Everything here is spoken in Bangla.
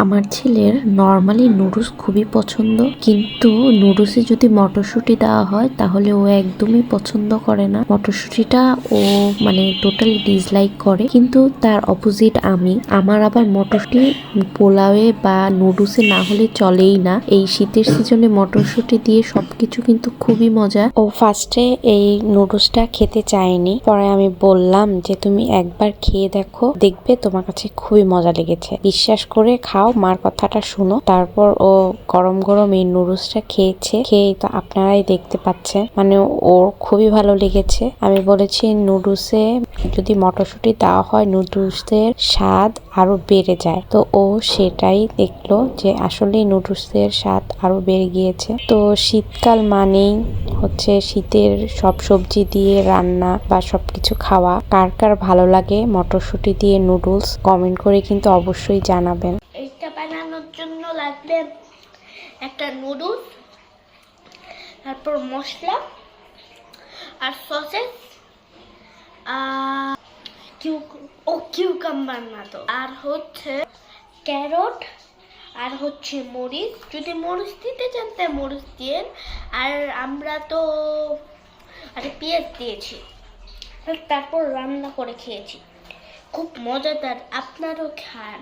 আমার ছেলের নর্মালি নুডলস খুবই পছন্দ। কিন্তু নুডলসে যদি মটরশুঁটি দেওয়া হয়, তাহলে ও একদমই পছন্দ করে না। মটরশুঁটিটা ও মানে টোটালি ডিসলাইক করে। কিন্তু তার অপোজিট আমি। আমার আবার মটরশুঁটি পোলাওয়ে বা নুডলসে না হলে চলেই না। এই শীতের সিজনে মটরশুঁটি দিয়ে সবকিছু কিন্তু খুবই মজা ও ফার্স্টে এই নুডলসটা খেতে চায়নি। পরে আমি বললাম যে, তুমি একবার খেয়ে দেখো। দেখবে তোমার কাছে খুবই মজা লেগেছে। বিশ্বাস করে খাও। মার কথাটা শুনো। তারপর ও গরম গরম এই নুডলসটা খেয়েছে। খেয়ে তো আপনারাই দেখতে পাচ্ছেন। মানে ওর খুবই ভালো লেগেছে। আমি বলেছি, নুডলসে যদি মটরশুঁটি দেওয়া হয়, নুডলসের স্বাদ আরও বেড়ে যায়। তো ও সেটাই দেখল যে আসলে নুডলসের স্বাদ আরও বেড়ে গিয়েছে। তো শীতকাল মানেই হচ্ছে শীতের সব সবজি দিয়ে রান্না বা সবকিছু খাওয়া। কার কার ভালো লাগে মটরশুঁটি দিয়ে নুডলস, কমেন্ট করে কিন্তু অবশ্যই জানাবেন। লাগবে একটা নুডলস, তারপর মশলা আর সসেস কিউ ও, কিউকাম্বার না তো। আর হচ্ছে ক্যারট, আর হচ্ছে মরিচ। যদি মরিচ দিতে চান, তাই মরিচ দিয়েন। আর আমরা তো আর পেঁয়াজ দিয়েছি। তারপর রান্না করে খেয়েছি। খুব মজাদার, আপনারও খান।